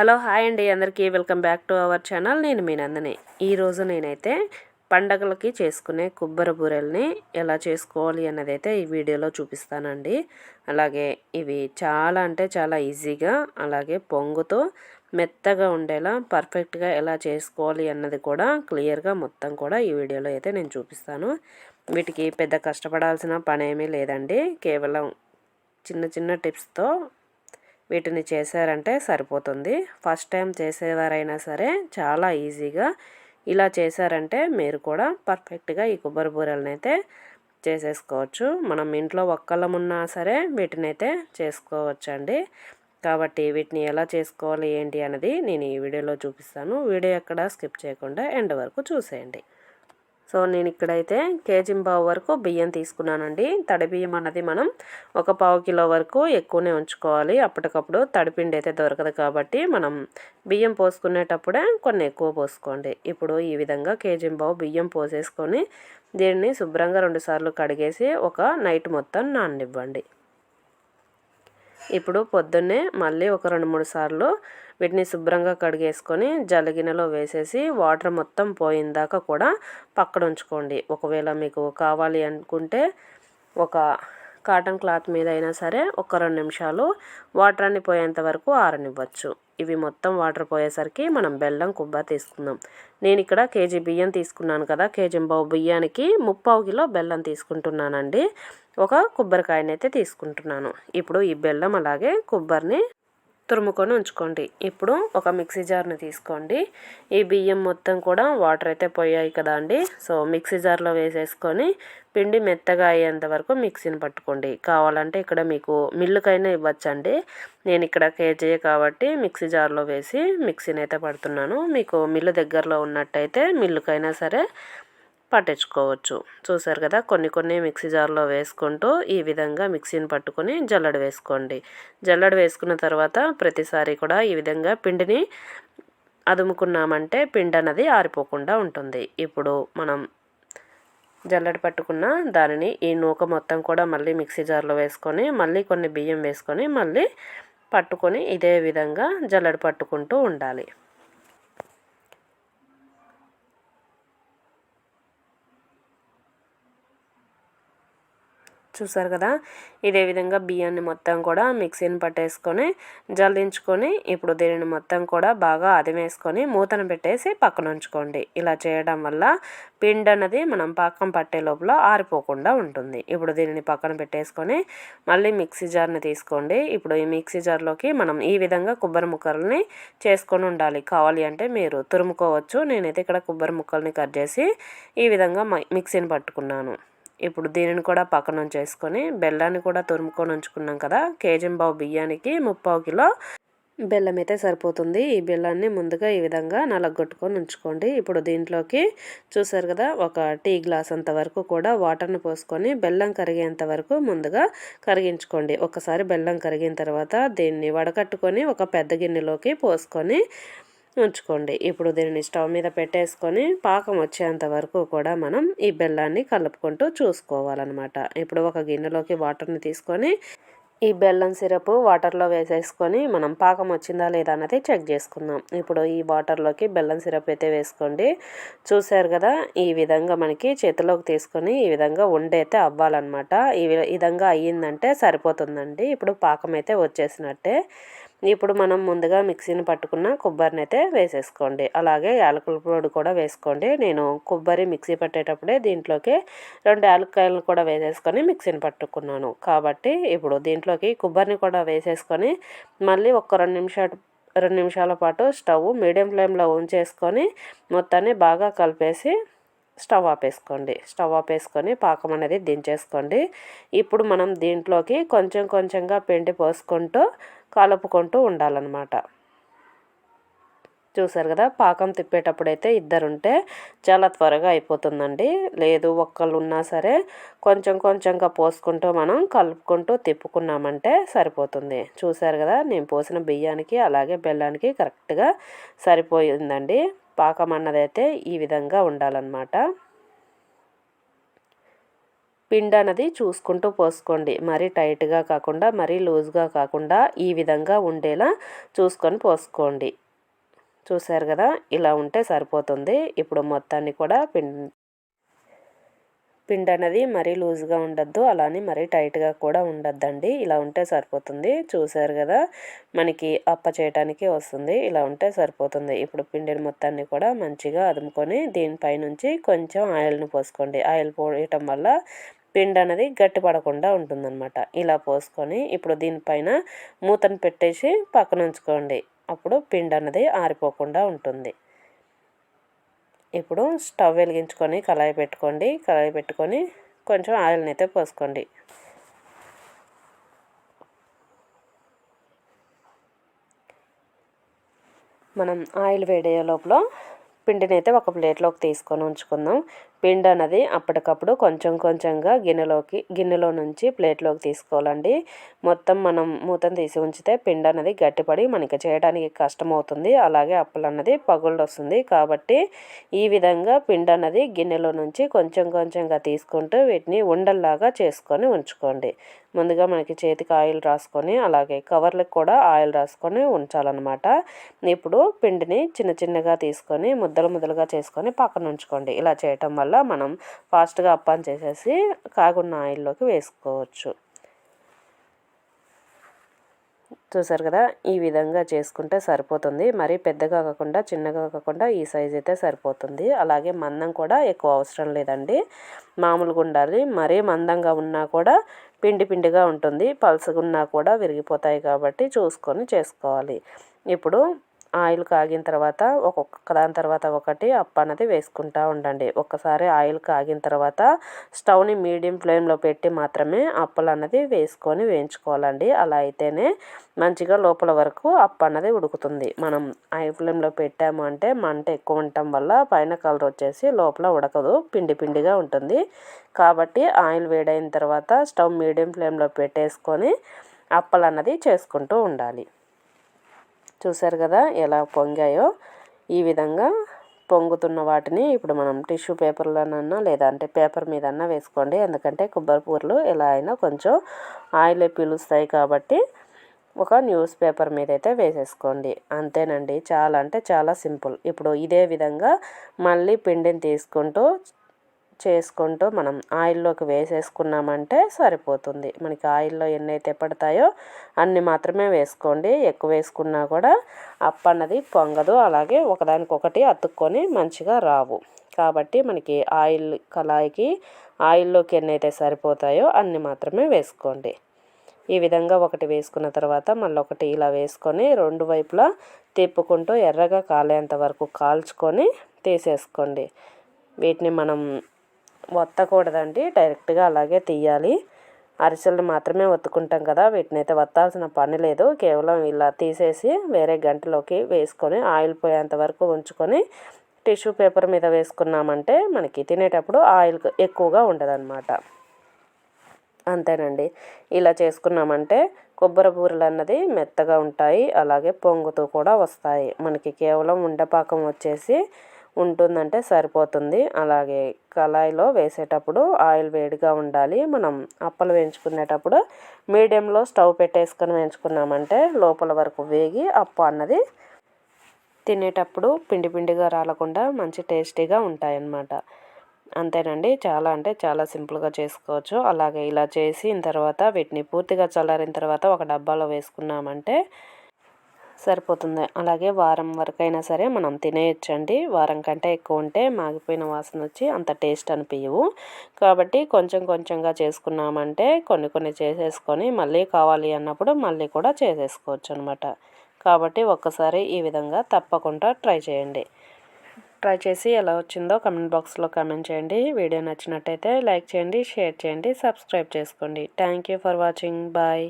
Hello hi అండి అందరికీ welcome back to our channel. నేను మీ నందని. ఈరోజు నేనైతే పండగలకి చేసుకునే కొబ్బరి బూరెల్ని ఎలా చేసుకోవాలి అన్నది అయితే ఈ వీడియోలో చూపిస్తానండి. అలాగే ఇవి చాలా అంటే చాలా ఈజీగా అలాగే పొంగుతో మెత్తగా ఉండేలా పర్ఫెక్ట్గా ఎలా చేసుకోవాలి అన్నది కూడా క్లియర్గా మొత్తం కూడా ఈ వీడియోలో అయితే నేను చూపిస్తాను. వీటికి పెద్ద కష్టపడాల్సిన పని ఏమీ లేదండి. కేవలం చిన్న చిన్న టిప్స్తో వీటిని చేశారంటే సరిపోతుంది. ఫస్ట్ టైం చేసేవారైనా సరే చాలా ఈజీగా ఇలా చేశారంటే మీరు కూడా పర్ఫెక్ట్గా ఈ కొబ్బరి బూరెలను అయితే చేసేసుకోవచ్చు. మనం ఇంట్లో ఒక్కళ్ళం ఉన్నా సరే వీటిని అయితే చేసుకోవచ్చండి. కాబట్టి వీటిని ఎలా చేసుకోవాలి ఏంటి అనేది నేను ఈ వీడియోలో చూపిస్తాను. వీడియో ఎక్కడ స్కిప్ చేయకుండా ఎండ్ వరకు చూసేయండి. సో నేను ఇక్కడైతే కేజీ పావు వరకు బియ్యం తీసుకున్నానండి. తడి బియ్యం అన్నది మనం ఒక పావు కిలో వరకు ఎక్కువనే ఉంచుకోవాలి. అప్పటికప్పుడు తడిపిండి అయితే దొరకదు కాబట్టి మనం బియ్యం పోసుకునేటప్పుడే కొన్ని ఎక్కువ పోసుకోండి. ఇప్పుడు ఈ విధంగా కేజీ పావు బియ్యం పోసేసుకొని దీన్ని శుభ్రంగా రెండుసార్లు కడిగేసి ఒక నైట్ మొత్తం నాననివ్వండి. ఇప్పుడు పొద్దున్నే మళ్ళీ ఒక రెండు మూడు సార్లు వీటిని శుభ్రంగా కడిగేసుకొని జలగినలో వేసేసి వాటర్ మొత్తం పోయిందాక కూడా పక్కన ఉంచుకోండి. ఒకవేళ మీకు కావాలి అనుకుంటే ఒక కాటన్ క్లాత్ మీద అయినా సరే ఒక రెండు నిమిషాలు వాటర్ అన్ని పోయేంత వరకు ఆరనివ్వచ్చు. ఇవి మొత్తం వాటర్ పోయేసరికి మనం బెల్లం కొబ్బరి తీసుకుందాం. నేను ఇక్కడ కేజీ బియ్యం తీసుకున్నాను కదా. కేజీ బావు బియ్యానికి ముప్పావు కిలో బెల్లం తీసుకుంటున్నానండి. ఒక కొబ్బరికాయనైతే తీసుకుంటున్నాను. ఇప్పుడు ఈ బెల్లం అలాగే కొబ్బరిని తురుముకొని ఉంచుకోండి. ఇప్పుడు ఒక మిక్సీ జార్ని తీసుకోండి. ఈ బియ్యం మొత్తం కూడా వాటర్ అయితే పోయాయి కదా అండి. సో మిక్సీ జార్లో వేసేసుకొని పిండి మెత్తగా అయ్యేంత వరకు మిక్సీని పట్టుకోండి. కావాలంటే ఇక్కడ మీకు మిల్లుకైనా ఇవ్వచ్చండి. నేను ఇక్కడ కేజీ కాబట్టి మిక్సీ జార్లో వేసి మిక్సీని అయితే పడుతున్నాను. మీకు మిల్లు దగ్గరలో ఉన్నట్టయితే మిల్లుకైనా సరే పట్టించుకోవచ్చు. చూసారు కదా కొన్ని కొన్ని మిక్సీ జార్లో వేసుకుంటూ ఈ విధంగా మిక్సీని పట్టుకొని జల్లడ వేసుకోండి. జల్లడ వేసుకున్న తర్వాత ప్రతిసారి కూడా ఈ విధంగా పిండిని అదుముకున్నామంటే పిండి అన్నది ఆరిపోకుండా ఉంటుంది. ఇప్పుడు మనం జల్లడి పట్టుకున్న దానిని ఈ నూక మొత్తం కూడా మళ్ళీ మిక్సీ జార్లో వేసుకొని మళ్ళీ కొన్ని బియ్యం వేసుకొని మళ్ళీ పట్టుకొని ఇదే విధంగా జల్లెడ పట్టుకుంటూ ఉండాలి. చూసారు కదా? ఇదే విధంగా బియ్యాన్ని మొత్తం కూడా మిక్సీని పట్టేసుకొని జల్లించుకొని ఇప్పుడు దీనిని మొత్తం కూడా బాగా అదిమేసుకొని మూతను పెట్టేసి పక్కన ఉంచుకోండి. ఇలా చేయడం వల్ల పిండి అన్నది మనం పాకం పట్టే లోపల ఆరిపోకుండా ఉంటుంది. ఇప్పుడు దీనిని పక్కన పెట్టేసుకొని మళ్ళీ మిక్సీ జార్ని తీసుకోండి. ఇప్పుడు ఈ మిక్సీ జార్లోకి మనం ఈ విధంగా కొబ్బరి ముక్కల్ని చేసుకొని ఉండాలి. కావాలి అంటే మీరు తురుముకోవచ్చు. నేనైతే ఇక్కడ కొబ్బరి ముక్కల్ని కట్ చేసి ఈ విధంగా మిక్సీని పట్టుకున్నాను. ఇప్పుడు దీనిని కూడా పక్కన ఉంచేసుకొని బెల్లాన్ని కూడా తురుముకొని ఉంచుకున్నాం కదా కేజీ బావు బియ్యానికి ముప్పావు కిలో బెల్లం అయితే సరిపోతుంది. ఈ బెల్లాన్ని ముందుగా ఈ విధంగా నలగొట్టుకొని ఉంచుకోండి. ఇప్పుడు దీంట్లోకి చూసారు కదా ఒక టీ గ్లాస్ అంత వరకు కూడా వాటర్ని పోసుకొని బెల్లం కరిగేంత వరకు ముందుగా కరిగించుకోండి. ఒకసారి బెల్లం కరిగిన తర్వాత దీన్ని వడకట్టుకొని ఒక పెద్ద గిన్నెలోకి పోసుకొని ఉంచుకోండి. ఇప్పుడు దీనిని స్టవ్ మీద పెట్టేసుకొని పాకం వచ్చేంత వరకు కూడా మనం ఈ బెల్లాన్ని కలుపుకుంటూ చూసుకోవాలన్నమాట. ఇప్పుడు ఒక గిన్నెలోకి వాటర్ని తీసుకొని ఈ బెల్లం సిరప్ వాటర్లో వేసేసుకొని మనం పాకం వచ్చిందా లేదా అన్నది చెక్ చేసుకుందాం. ఇప్పుడు ఈ వాటర్లోకి బెల్లం సిరప్ అయితే వేసుకోండి. చూసారు కదా ఈ విధంగా మనకి చేతిలోకి తీసుకొని ఈ విధంగా ఉండైతే అవ్వాలన్నమాట. ఈ విధంగా అయ్యిందంటే సరిపోతుందండి. ఇప్పుడు పాకం అయితే వచ్చేసినట్టే. ఇప్పుడు మనం ముందుగా మిక్సీని పట్టుకున్న కొబ్బరిని అయితే వేసేసుకోండి. అలాగే యాలకుల పొడి కూడా వేసుకోండి. నేను కొబ్బరి మిక్సీ పట్టేటప్పుడే దీంట్లోకి రెండు యాలక్కాయలు కూడా వేసేసుకొని మిక్సీని పట్టుకున్నాను. కాబట్టి ఇప్పుడు దీంట్లోకి కొబ్బరిని కూడా వేసేసుకొని మళ్ళీ ఒక రెండు నిమిషాలు రెండు నిమిషాల పాటు స్టవ్ మీడియం ఫ్లేమ్లో ఉంచేసుకొని మొత్తాన్ని బాగా కలిపేసి స్టవ్ ఆపేసుకోండి. స్టవ్ ఆపేసుకొని పాకం అనేది దించేసుకోండి. ఇప్పుడు మనం దీంట్లోకి కొంచెం కొంచెంగా పిండి పోసుకుంటూ కలుపుకుంటూ ఉండాలన్నమాట. చూసారు కదా పాకం తిప్పేటప్పుడైతే ఇద్దరుంటే చాలా త్వరగా అయిపోతుందండి. లేదు ఒక్కళ్ళు ఉన్నా సరే కొంచెం కొంచెంగా పోసుకుంటూ మనం కలుపుకుంటూ తిప్పుకున్నామంటే సరిపోతుంది. చూసారు కదా నేను పోసిన బియ్యానికి అలాగే బెల్లానికి కరెక్ట్గా సరిపోయిందండి. పాకం అన్నదైతే ఈ విధంగా ఉండాలన్నమాట. పిండి అనేది చూసుకుంటూ పోసుకోండి. మరీ టైట్గా కాకుండా మరీ లూజ్గా కాకుండా ఈ విధంగా ఉండేలా చూసుకొని పోసుకోండి. చూసారు కదా? ఇలా ఉంటే సరిపోతుంది. ఇప్పుడు మొత్తాన్ని కూడా పిండి పిండి అనేది మరీ లూజ్గా ఉండద్దు. అలానే మరీ టైట్గా కూడా ఉండద్దండి. ఇలా ఉంటే సరిపోతుంది. చూసారు కదా? మనకి అప్ప చేయటానికి వస్తుంది. ఇలా ఉంటే సరిపోతుంది. ఇప్పుడు పిండిని మొత్తాన్ని కూడా మంచిగా అదుముకొని దీనిపైనుంచి కొంచెం ఆయిల్ని పోసుకోండి. ఆయిల్ పోయటం వల్ల పిండి అనేది గట్టి పడకుండా ఉంటుందన్నమాట. ఇలా పోసుకొని ఇప్పుడు దీనిపైన మూతను పెట్టేసి పక్కన ఉంచుకోండి. అప్పుడు పిండి అనేది ఆరిపోకుండా ఉంటుంది. ఇప్పుడు స్టవ్ వెలిగించుకొని కళాయి పెట్టుకోండి. కళాయి పెట్టుకొని కొంచెం ఆయిల్ని అయితే పోసుకోండి. మనం ఆయిల్ వేడే లోపల పిండిని అయితే ఒక ప్లేట్లోకి తీసుకొని ఉంచుకుందాం. పిండి అన్నది అప్పటికప్పుడు కొంచెం కొంచెంగా గిన్నెలోకి గిన్నెలో నుంచి ప్లేట్లోకి తీసుకోవాలండి. మొత్తం మనం మూతను తీసి ఉంచితే పిండి అనేది గట్టిపడి మనకి చేయడానికి కష్టం అవుతుంది అలాగే అప్పలు అన్నది పగుళ్ళు వస్తుంది కాబట్టి ఈ విధంగా పిండి అన్నది గిన్నెలో నుంచి కొంచెం కొంచెంగా తీసుకుంటూ వీటిని ఉండల్లాగా చేసుకొని ఉంచుకోండి. ముందుగా మనకి చేతికి ఆయిల్ రాసుకొని అలాగే కవర్లకు కూడా ఆయిల్ రాసుకొని ఉంచాలన్నమాట. ఇప్పుడు పిండిని చిన్న చిన్నగా తీసుకొని ముద్దలు ముద్దలుగా చేసుకొని పక్కన ఉంచుకోండి. ఇలా చేయటం వల్ల వల్ల మనం ఫాస్ట్గా అప్పాన్ చేసేసి కాగున్న ఆయిల్లోకి వేసుకోవచ్చు. చూసారు కదా? ఈ విధంగా చేసుకుంటే సరిపోతుంది. మరి పెద్దగా కాకుండా చిన్నగా కాకుండా ఈ సైజ్ అయితే సరిపోతుంది. అలాగే మందం కూడా ఎక్కువ అవసరం లేదండి. మామూలుగా ఉండాలి. మరీ మందంగా ఉన్నా కూడా పిండి పిండిగా ఉంటుంది. పలుసగా ఉన్నా కూడా విరిగిపోతాయి కాబట్టి చూసుకొని చేసుకోవాలి. ఇప్పుడు ఆయిల్ కాగిన తర్వాత ఒక్కొక్క దాని తర్వాత ఒకటి అప్ప అనేది వేసుకుంటూ ఉండండి. ఒక్కసారి ఆయిల్ కాగిన తర్వాత స్టవ్ని మీడియం ఫ్లేమ్లో పెట్టి మాత్రమే అప్పలు అన్నది వేసుకొని వేయించుకోవాలండి. అలా అయితేనే మంచిగా లోపల వరకు అప్ప అన్నది ఉడుకుతుంది. మనం హై ఫ్లేమ్లో పెట్టాము అంటే మంట ఎక్కువ ఉండటం వల్ల పైన కలర్ వచ్చేసి లోపల ఉడకదు. పిండి పిండిగా ఉంటుంది. కాబట్టి ఆయిల్ వేడైన తర్వాత స్టవ్ మీడియం ఫ్లేమ్లో పెట్టేసుకొని అప్పలు అన్నది చేసుకుంటూ ఉండాలి. చూసారు కదా ఎలా పొంగాయో? ఈ విధంగా పొంగుతున్న వాటిని ఇప్పుడు మనం టిష్యూ పేపర్లోనన్నా లేదా అంటే పేపర్ మీదన్నా వేసుకోండి. ఎందుకంటే కొబ్బరి పూరలు ఎలా అయినా కొంచెం ఆయిల్ పీలుస్తాయి కాబట్టి ఒక న్యూస్ పేపర్ మీద అయితే వేసేసుకోండి. అంతేనండి. చాలా అంటే చాలా సింపుల్. ఇప్పుడు ఇదే విధంగా మళ్ళీ పిండిని తీసుకుంటూ చేసుకుంటూ మనం ఆయిల్లోకి వేసేసుకున్నామంటే సరిపోతుంది. మనకి ఆయిల్లో ఎన్ని అయితే పడతాయో అన్ని మాత్రమే వేసుకోండి. ఎక్కువ వేసుకున్నా కూడా అప్ప అన్నది పొంగదు. అలాగే ఒకదానికొకటి అతుక్కొని మంచిగా రావు. కాబట్టి మనకి ఆయిల్ కళాయికి ఆయిల్లోకి ఎన్ని అయితే సరిపోతాయో అన్ని మాత్రమే వేసుకోండి. ఈ విధంగా ఒకటి వేసుకున్న తర్వాత మళ్ళీ ఒకటి ఇలా వేసుకొని రెండు వైపులా తిప్పుకుంటూ ఎర్రగా కాలేంత వరకు కాల్చుకొని తీసేసుకోండి. వీటిని మనం వత్తకూడదండి. డైరెక్ట్గా అలాగే తీయాలి. అరిసెలు మాత్రమే వత్తుకుంటాం కదా వీటిని అయితే వత్తాల్సిన పని లేదు. కేవలం ఇలా తీసేసి వేరే గంటలోకి వేసుకొని ఆయిల్ పోయేంత వరకు ఉంచుకొని టిష్యూ పేపర్ మీద వేసుకున్నామంటే మనకి తినేటప్పుడు ఆయిల్ ఎక్కువగా ఉండదన్నమాట. అంతేనండి. ఇలా చేసుకున్నామంటే కొబ్బరిబూరలు అన్నది మెత్తగా ఉంటాయి. అలాగే పొంగుతూ కూడా వస్తాయి. మనకి కేవలం ఉండపాకం వచ్చేసి ఉంటుందంటే సరిపోతుంది. అలాగే కళాయిలో వేసేటప్పుడు ఆయిల్ వేడిగా ఉండాలి. మనం అప్పలు వేయించుకునేటప్పుడు మీడియంలో స్టవ్ పెట్టేసుకొని వేయించుకున్నామంటే లోపల వరకు వేగి అప్పు అన్నది తినేటప్పుడు పిండి పిండిగా రాలకుండా మంచి టేస్టీగా ఉంటాయన్నమాట. అంతేనండి. చాలా అంటే చాలా సింపుల్గా చేసుకోవచ్చు. అలాగే ఇలా చేసిన తర్వాత వీటిని పూర్తిగా చల్లారిన తర్వాత ఒక డబ్బాలో వేసుకున్నామంటే సరిపోతుంది. అలాగే వారం వరకైనా సరే మనం తినేయచ్చండి. వారం కంటే ఎక్కువ ఉంటే మాగిపోయిన వాసన వచ్చి అంత టేస్ట్ అనిపించవు కాబట్టి కొంచెం కొంచెంగా చేసుకున్నామంటే కొన్ని కొన్ని చేసేసుకొని మళ్ళీ కావాలి అన్నప్పుడు మళ్ళీ కూడా చేసేసుకోవచ్చు అనమాట కాబట్టి ఒక్కసారి ఈ విధంగా తప్పకుండా ట్రై చేయండి. ట్రై చేసి ఎలా వచ్చిందో కమెంట్ బాక్స్లో కమెంట్ చేయండి. వీడియో నచ్చినట్టయితే లైక్ చేయండి షేర్ చేయండి సబ్స్క్రైబ్ చేసుకోండి. Thank you for watching. Bye.